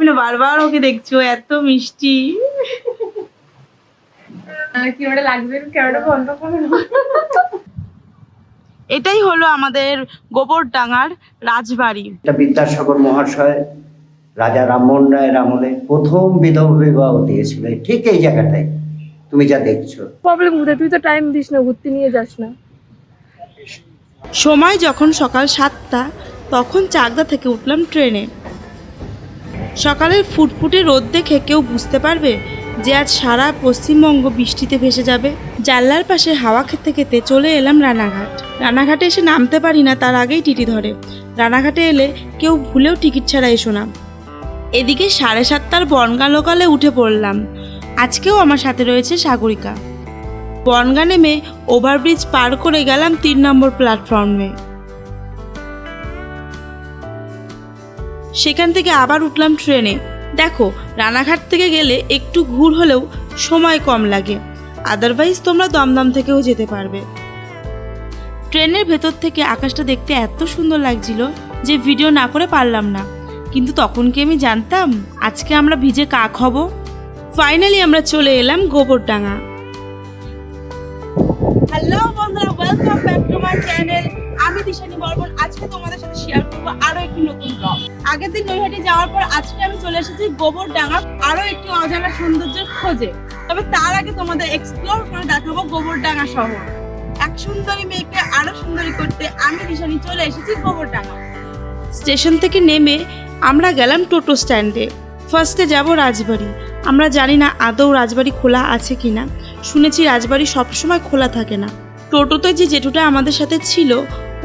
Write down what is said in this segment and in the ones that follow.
মানে বারবার ওকে দেখছ এত মিষ্টি। ক্যামেরা লাগবে? ক্যামেরা বন্ধ করে এটাই হলো আমাদের গোবরডাঙ্গার রাজবাড়ি। এটা বিদ্যাসাগর মহাশয় রাজা রামমোহন রায়ের আমলে প্রথম বিধবা বিবাহ দিয়েছিল। ঠিক এই জায়গাটায় তুমি যা দেখছ। প্রবলেম কোথায়? তুই তো টাইম দিস না ঘুরতে নিয়ে যাস না। সময় যখন সকাল সাতটা তখন চাকদা থেকে উঠলাম ট্রেনে। সকালের ফুটফুটে রোদ দেখে কেউ বুঝতে পারবে যে আজ সারা পশ্চিমবঙ্গ বৃষ্টিতে ভেসে যাবে। জানলার পাশে হাওয়া খেতে খেতে চলে এলাম রানাঘাট। রানাঘাটে এসে নামতে পারি না, তার আগেই টিটি ধরে। রানাঘাটে এলে কেউ ভুলেও টিকিট ছাড়া এসো না। এদিকে সাড়ে সাতটার বনগা লোকালে উঠে পড়লাম। আজকেও আমার সাথে রয়েছে সাগরিকা। বনগা নেমে ওভারব্রিজ পার করে গেলাম তিন নম্বর প্ল্যাটফর্মে। সেখান থেকে আবার উঠলাম ট্রেনে। দেখো, রানাঘাট থেকে গেলে একটু ঘুর হলেও সময় কম লাগে। আদারওয়াইজ তোমরা দমদম থেকেও যেতে পারবে। ট্রেনের ভেতর থেকে আকাশটা দেখতে এত সুন্দর লাগছিল যে ভিডিও না করে পারলাম না। কিন্তু তখন কি আমি জানতাম? আজকে আমরা ভিজে কাক হব? ফাইনালি আমরা চলে এলাম গোবরডাঙ্গা। হ্যালো বন্ধুরা welcome back to my channel আমি দিশানি বর্মন। আজকে তোমাদের সাথে শেয়ার করব আরও একটি নতুন ব্লগ আগের দিন নৈহাটি যাওয়ার পর আজকে আমি চলে এসেছি গোবরডাঙ্গা, আরও একটি অজানা সৌন্দর্যের খোঁজে। তবে তার আগে তোমাদের এক্সপ্লোর করে দেখাবো গোবরডাঙ্গা শহর। এক সুন্দরী মেয়েকে আরও সুন্দরী করতে আমি দিশানি চলে এসেছি গোবরডাঙ্গা। স্টেশন থেকে নেমে আমরা গেলাম টোটো স্ট্যান্ডে। ফার্স্টে যাব রাজবাড়ি। আমরা জানি না আদৌ রাজবাড়ি খোলা আছে কিনা। শুনেছি রাজবাড়ি সবসময় খোলা থাকে না। টোটোতে যে জেঠুটা আমাদের সাথে ছিল,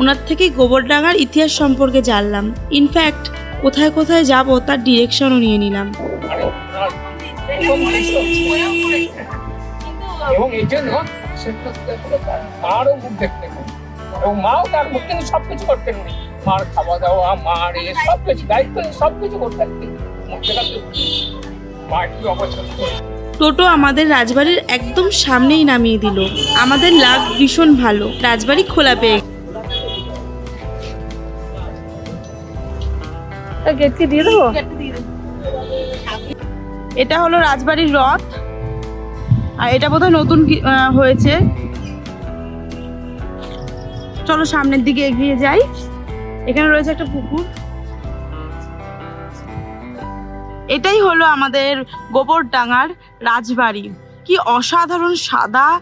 ওনার থেকেই গোবরডাঙ্গার ইতিহাস সম্পর্কে জানলাম। ইনফ্যাক্ট কোথায় কোথায় যাব তার ডিরেকশনও নিয়ে নিলাম। মার খাওয়া দাওয়া মার এ দায়িত্ব কি অপছন্দ টোটো আমাদের রাজবাড়ির একদম সামনেই নামিয়ে দিল। আমাদের লাভ ভীষণ ভালো। রাজবাড়ি খোলা পেয়ে গেট কি দিয়ে দেবো? এটা হলো রাজবাড়ির রথ। আর এটা বোধহয় নতুন হয়েছে। চলো সামনের দিকে এগিয়ে যাই। এখানে রয়েছে একটা পুকুর। এটাই হলো আমাদের গোবরডাঙ্গার রাজবাড়ি। কি অসাধারণ সাদা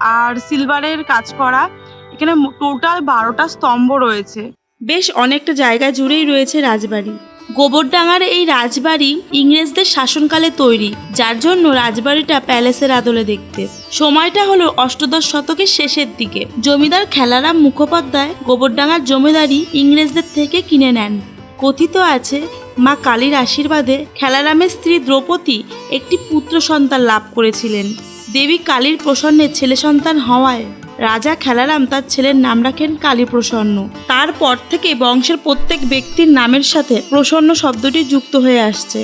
আর সিলভারের কাজ করা। এখানে টোটাল বারোটা স্তম্ভ রয়েছে। বেশ অনেকটা জায়গা জুড়েই রয়েছে রাজবাড়ি। গোবরডাঙ্গার এই রাজবাড়ি ইংরেজদের শাসনকালে তৈরি, যার জন্য রাজবাড়িটা প্যালেসের আদলে দেখতে। সময়টা হলো অষ্টদশ শতকের শেষের দিকে। জমিদার খেলারাম মুখোপাধ্যায় গোবরডাঙ্গার জমিদারি ইংরেজদের থেকে কিনে নেন। কথিত আছে মা কালীর আশীর্বাদে খেলারামের স্ত্রী দ্রৌপদী একটি পুত্র সন্তান লাভ করেছিলেন। দেবী কালীর প্রসন্নে ছেলে সন্তান হওয়ায় রাজা খেলারাম তার ছেলের নাম রাখেন কালী প্রসন্ন তারপর থেকে বংশের প্রত্যেক ব্যক্তির নামের সাথে প্রসন্ন শব্দটি যুক্ত হয়ে আসছে।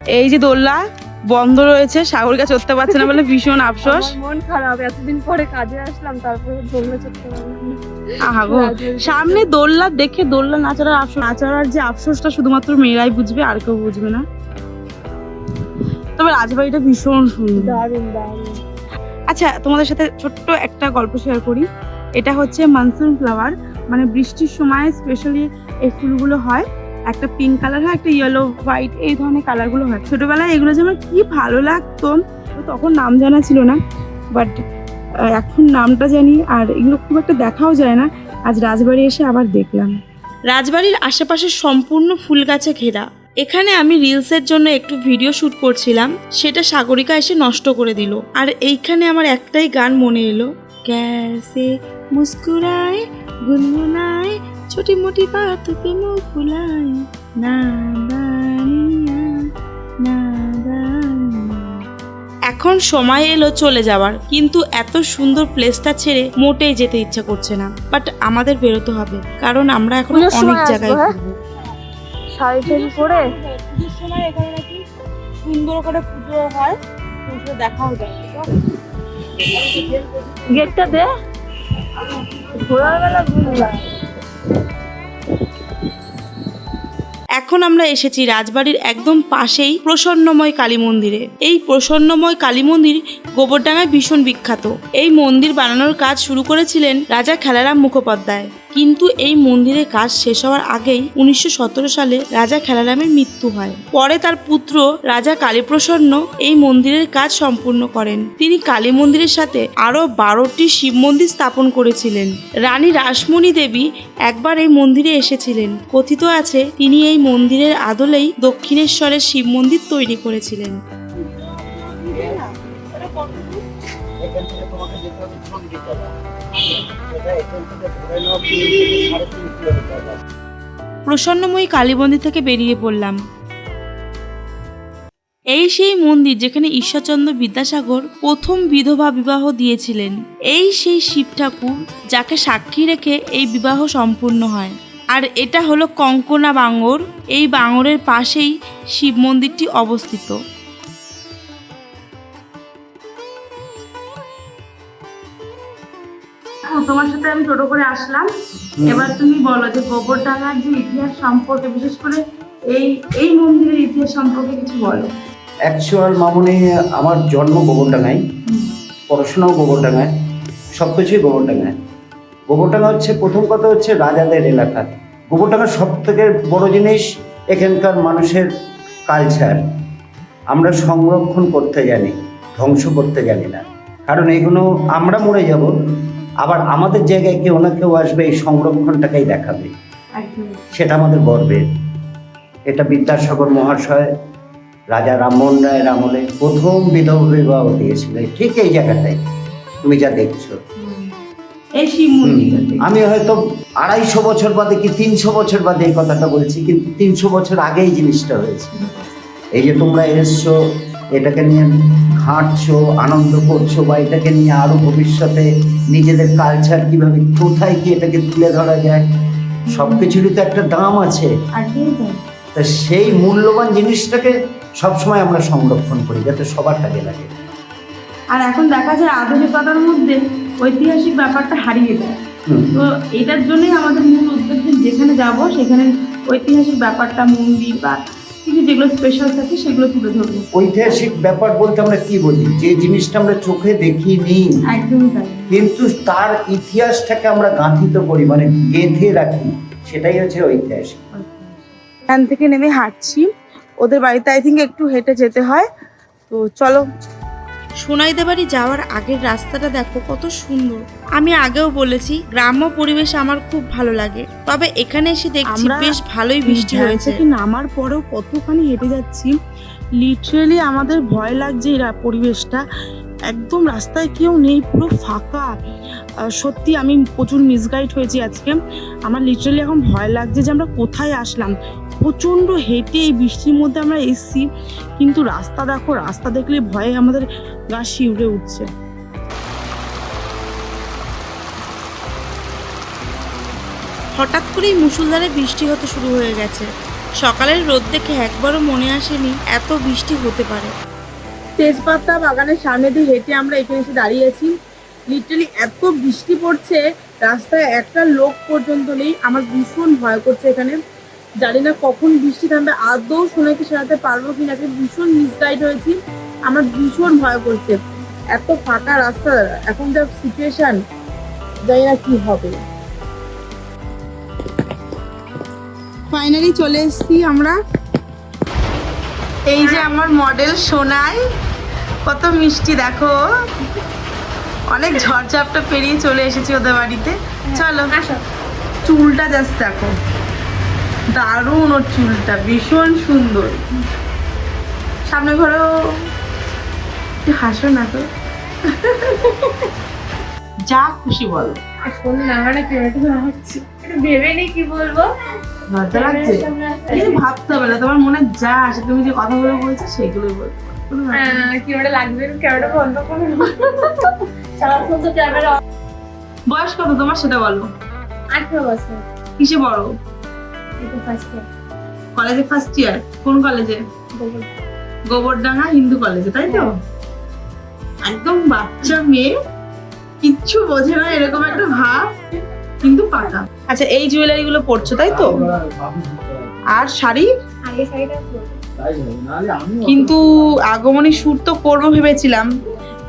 এই যে দোল্লা বন্ধ রয়েছে সাগরিকা চড়তে পারছে না বলে ভীষণ আফসোস। মন খারাপ এতদিন পরে কাজে আসলাম তারপরে দোলনা চড়তে পারলাম না। সামনে দোলনা দেখে দোল্লা নাচার আফসোস নাচার যে আফসোসটা শুধুমাত্র মেয়েরাই বুঝবে আর কেউ বুঝবে না। তবে রাজবাড়িটা ভীষণ সুন্দর। দারুণ দারুণ। আচ্ছা তোমাদের সাথে ছোট্ট একটা গল্প শেয়ার করি। এটা হচ্ছে মানসুন ফ্লাওয়ার মানে বৃষ্টির সময় স্পেশালি এই ফুলগুলো হয়। একটা পিঙ্ক কালার হয়, একটা ইয়েলো হোয়াইট এই ধরনের কালারগুলো হয়। ছোটোবেলায় এগুলো যে আমার কী ভালো লাগতো, তখন নাম জানা ছিল না বাট এখন নামটা জানি আর এগুলো খুব একটা দেখাও যায় না। আজ রাজবাড়ি এসে আবার দেখলাম। রাজবাড়ির আশেপাশে সম্পূর্ণ ফুল গাছে ঘেরা। এখানে আমি রিলসের জন্য একটু ভিডিও শ্যুট করছিলাম, সেটা সাগরিকা এসে নষ্ট করে দিল। আর এইখানে আমার একটাই গান মনে এলো। ক্যাসে মুস্কুরায়, গুনগুনায় छोटी मोटी बातों पे मुंह फुलाए नादानिया नादानिया এখন সময় এলো চলে যাওয়ার কিন্তু এত সুন্দর প্লেসটা ছেড়ে মোটেই যেতে ইচ্ছা করছে না বাট আমাদের বেরোতে হবে কারণ আমরা এখন পুজোর অনেক সময় আসবো, জায়গায় হ্যাঁ? ঘুরবো। শাড়ি টাড়ি পরে পুজোর সময় এখানে নাকি সুন্দর করে পুজো হয় পুজো দেখাও যায় গেটটা দে ঘোরার বেলা ঘুরলাম এখন আমরা এসেছি রাজবাড়ির একদম পাশেই প্রসন্নময় কালী মন্দিরে। এই প্রসন্নময় কালী মন্দির গোবরডাঙ্গায় ভীষণ বিখ্যাত। এই মন্দির বানানোর কাজ শুরু করেছিলেন রাজা খেলারাম মুখোপাধ্যায়। কিন্তু এই মন্দিরের কাজ শেষ হওয়ার আগেই উনিশশো সতেরো সালে রাজা খেলারামের মৃত্যু হয়। পরে তার পুত্র রাজা কালীপ্রসন্ন এই মন্দিরের কাজ সম্পূর্ণ করেন। তিনি কালী মন্দিরের সাথে আরও বারোটি শিব মন্দির স্থাপন করেছিলেন। রানী রাসমণি দেবী একবার এই মন্দিরে এসেছিলেন। কথিত আছে, তিনি এই মন্দিরের আদলেই দক্ষিণেশ্বরের শিব মন্দির তৈরি করেছিলেন। প্রসন্নময়ী কালী মন্দির থেকে বেরিয়ে পড়লাম। এই সেই মন্দির যেখানে ঈশ্বরচন্দ্র বিদ্যাসাগর প্রথম বিধবা বিবাহ দিয়েছিলেন। এই সেই শিব ঠাকুর যাকে সাক্ষী রেখে এই বিবাহ সম্পূর্ণ হয়। আর এটা হলো কঙ্কনা বাঙর। এই বাঙরের পাশেই শিব মন্দিরটি অবস্থিত। তোমার সাথে আমি টোটো করে আসলাম। এবার তুমি বলো যে গোবরডাঙ্গার যে ইতিহাস সম্পর্কে বিশেষ করে এই এই মন্দিরের ইতিহাস সম্পর্কে কিছু বলো। অ্যাকচুয়াল মামুনি আমার জন্ম গোবরডাঙ্গায়। পড়াশোনাও গোবরডাঙ্গায়। সব কিছুই গোবরডাঙ্গায়। গোবরডাঙ্গা হচ্ছে প্রথম কথা হচ্ছে রাজাদের এলাকা। গোবরডাঙ্গার সব থেকে বড় জিনিস এখানকার মানুষের কালচার আমরা সংরক্ষণ করতে জানি ধ্বংস করতে জানি না। কারণ এগুলো আমরা মরে যাব আবার আমাদের জায়গায় কেউ না কেউ আসবে এই সংরক্ষণটাকেই দেখাবে। সেটা আমাদের গর্বের এটা বিদ্যাসাগর মহাশয় রাজা রামমোহন রায়ের আমলে প্রথম বিধবা বিবাহ দিয়েছিল ঠিক এই জায়গাটায় তুমি যা দেখছ। এই আমি হয়তো আড়াইশো বছর বাদে কি তিনশো বছর বাদে এই কথাটা বলছি কিন্তু তিনশো বছর আগে এই জিনিসটা হয়েছে। এই যে তোমরা এসছো এটাকে নিয়ে ঘাঁটছো আনন্দ করছ বা এটাকে নিয়ে আরও ভবিষ্যতে নিজেদের কালচার কীভাবে কোথায় কি এটাকে তুলে ধরা যায় সব কিছুরই তো একটা দাম আছে। তা সেই মূল্যবান জিনিসটাকে সবসময় আমরা সংরক্ষণ করি যাতে সবার কাজে লাগে। আর এখন দেখা যায় আধুনিকতার মধ্যে ঐতিহাসিক ব্যাপারটা হারিয়ে যায়। তো এটার জন্যই আমাদের মূল উদ্দেশ্য যেখানে যাব সেখানে ঐতিহাসিক ব্যাপারটা মন্দির বা কিছু যেগুলো স্পেশাল থাকে সেগুলো তুলে ধরবো। ঐতিহাসিক ব্যাপার বলতে আমরা কি বলি? যে জিনিসটা আমরা চোখে দেখিনি। একদমই তাই। কিন্তু তার ইতিহাসটাকে আমরা গাঁথিত করি মানে গেঁথে রাখি। সেটাই হচ্ছে ঐতিহাসিক। এখান থেকে নেমে হাঁটছি। ওদের বাড়িতে আই থিঙ্ক একটু হেঁটে যেতে হয়। তো চলো। সোনাইদা বাড়ি যাওয়ার আগের রাস্তাটা দেখো কত সুন্দর। আমি আগেও বলেছি গ্রাম্য পরিবেশ আমার খুব ভালো লাগে। তবে এখানে এসে দেখছি বেশ ভালোই বৃষ্টি হয়েছে। থেকে নামার পরেও কতখানি হেঁটে যাচ্ছি লিটারেলি আমাদের ভয় লাগছে এই পরিবেশটা। একদম রাস্তায় কেউ নেই পুরো ফাঁকা। সত্যি আমি প্রচুর মিসগাইড হয়েছি আজকে। আমার লিটারেলি এখন ভয় লাগছে যে আমরা কোথায় আসলাম। প্রচণ্ড হেঁটে এই বৃষ্টির মধ্যে আমরা এসছি। কিন্তু রাস্তা দেখো রাস্তা দেখলে ভয়ে আমাদের গা শিউরে উঠছে। হঠাৎ করেই মুসুলধারে বৃষ্টি হতে শুরু হয়ে গেছে। সকালের রোদ দেখে একবারও মনে আসেনি এত বৃষ্টি হতে পারে। তেজপাতা বাগানের সামনে দিয়ে হেঁটে আমরা এখানে এসে দাঁড়িয়েছি লিটারালি এত বৃষ্টি পড়ছে, রাস্তায় একটা লোক পর্যন্ত নেই। আমার ভীষণ ভয় করছে এখানে। জানি না কখন বৃষ্টি থামবে। আদৌ সোনাকে সারাতে পারব কিনা ভীষণ মিসগাইড হয়েছি। আমার ভীষণ ভয় করছে। এত ফাঁকা রাস্তা এখন যা সিচুয়েশন জানি না কি হবে। ফাইনালি চলে এসেছি আমরা। এই যে আমার মডেল সোনাই কত মিষ্টি দেখো। অনেক ঝড়ঝাপটা পেরিয়ে চলে এসেছি ওদের বাড়িতে। চলো চুলটা জাস্ট দেখো। দারুণ ওর চুলটা ভীষণ সুন্দর। সামনে ঘরেও একটু হাসো না তো। যা খুশি বলো। কেমন হচ্ছে। ভেবে নেই কি বলব? লজ্জা লাগছে কিছু ভাবতে হবে না তোমার মনে যা আসে তুমি যে কথাগুলো বলছো সেগুলোই বলতে পারো। কোনো ব্যাপার না। ক্যামেরা লাগবে? ক্যামেরা বন্ধ করে। সারাক্ষণ তো ক্যামেরা বয়স কত তোমার সেটা বলো। আঠেরো বছর। কিসে বড়? এটা ফার্স্ট ইয়ার কলেজে ফার্স্ট ইয়ার কোন কলেজে? গোবরডাঙ্গা হিন্দু কলেজে তাই তো? একদম বাচ্চা মেয়ে কিচ্ছু বোঝে না এরকম একটা ভাব কিন্তু পাকা আচ্ছা এই জুয়েলারি গুলো পড়ছো তাই তো? আর শাড়ি। কিন্তু আগমনী শুট তো করব ভেবেছিলাম।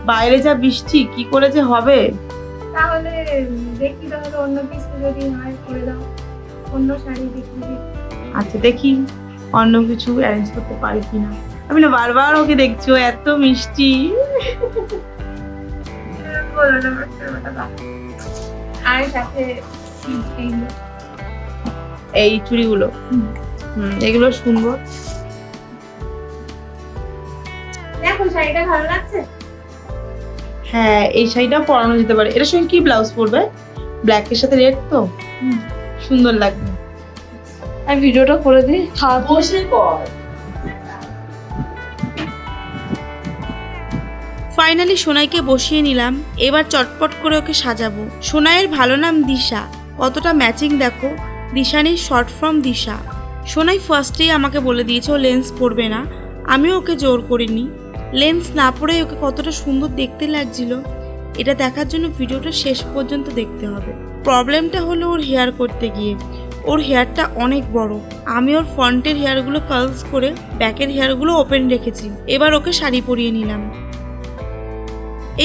বাইরে যা বৃষ্টি কি করে যে হবে? তাহলে দেখি তাহলে অন্য কিছু যদি হয় করে দাও। অন্য শাড়ি দেখি। আচ্ছা দেখি অন্য কিছু অ্যারেঞ্জ করতে পারি কিনা। আমি না বারবার ওকে দেখছ এত মিষ্টি। আর সাথে এই চুড়িগুলো। হুম। এগুলো সুন্দর দেখো শাড়িটা ভালো লাগছে? হ্যাঁ এই শাড়িটা পরানো যেতে পারে। এটার সঙ্গে কি ব্লাউজ পরবে? ব্ল্যাকের সাথে রেড তো? সুন্দর লাগবে। আমি ভিডিওটা করে দিই। খাওয়া বসে কর ফাইনালি সোনাইকে বসিয়ে নিলাম, এবার চটপট করে ওকে সাজাবো। সোনাইয়ের ভালো নাম দিশা, কতটা ম্যাচিং দেখো, দিশানির শর্ট ফর্ম দিশা। সোনাই ফার্স্টেই আমাকে বলে দিয়েছে, ও লেন্স পরবে না। আমিও ওকে জোর করিনি। লেন্স না পরে ওকে কতটা সুন্দর দেখতে লাগছিল, এটা দেখার জন্য ভিডিওটা শেষ পর্যন্ত দেখতে হবে। প্রবলেমটা হলো ওর হেয়ার করতে গিয়ে। ওর হেয়ারটা অনেক বড়। আমি ওর ফ্রন্টের হেয়ারগুলো কার্লস করে ব্যাকের হেয়ারগুলো ওপেন রেখেছি। এবার ওকে শাড়ি পরিয়ে নিলাম।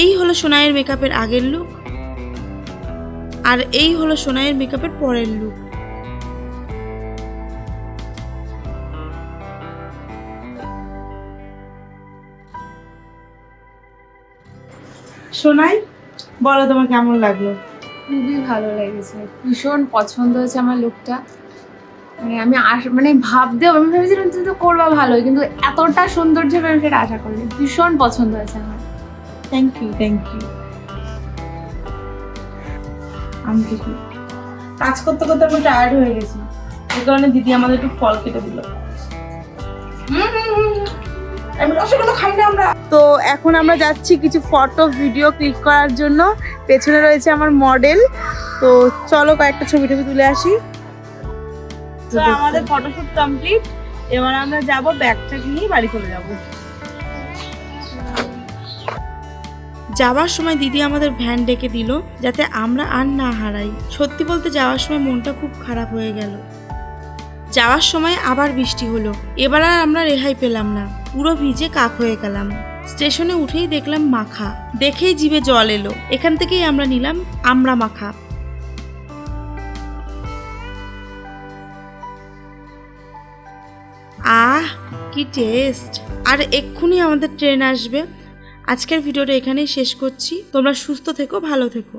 এই হলো সোনাইয়ের মেকআপের আগের লুক আর এই হলো সোনাইয়ের মেকআপের পরের লুক সোনাই, বলো তোমার কেমন লাগল? খুবই ভালো লেগেছে। ভীষণ পছন্দ হয়েছে আমার লুকটা মানে আমি আস মানে ভাবতেও, আমি ভেবেছিলাম তুমি তো করবা ভালোই, কিন্তু এতটা সৌন্দর্য আমি সেটা আশা করিনি। ভীষণ পছন্দ হয়েছে আমার। থ্যাংক ইউ থ্যাংক ইউ আমি কিছু কাজ করতে করতে আমি টায়ার্ড হয়ে গেছি। এই কারণে দিদি আমাদের একটু ফল কেটে দিল। খাই না আমরা। তো এখন আমরা যাচ্ছি কিছু ফটো ভিডিও ক্লিক করার জন্য। পেছনে রয়েছে আমার মডেল তো চলো কয়েকটা ছবি টবি তুলে আসি। তো আমাদের ফটোশুট কমপ্লিট এবার আমরা যাব ব্যাগটা নিয়ে বাড়ি চলে যাব। যাওয়ার সময় দিদি আমাদের ভ্যান ডেকে দিল যাতে আমরা আর না হারাই। সত্যি বলতে যাওয়ার সময় মনটা খুব খারাপ হয়ে গেল। যাওয়ার সময় আবার বৃষ্টি হলো। এবার আর আমরা রেহাই পেলাম না। পুরো ভিজে কাক হয়ে গেলাম। স্টেশনে উঠেই দেখলাম মাখা। দেখেই জিভে জল এলো। এখান থেকেই আমরা নিলাম আমরা মাখা। আহ, কি টেস্ট আর এক্ষুনি আমাদের ট্রেন আসবে। আজকের ভিডিওটা এখানেই শেষ করছি। তোমরা সুস্থ থেকো ভালো থেকো।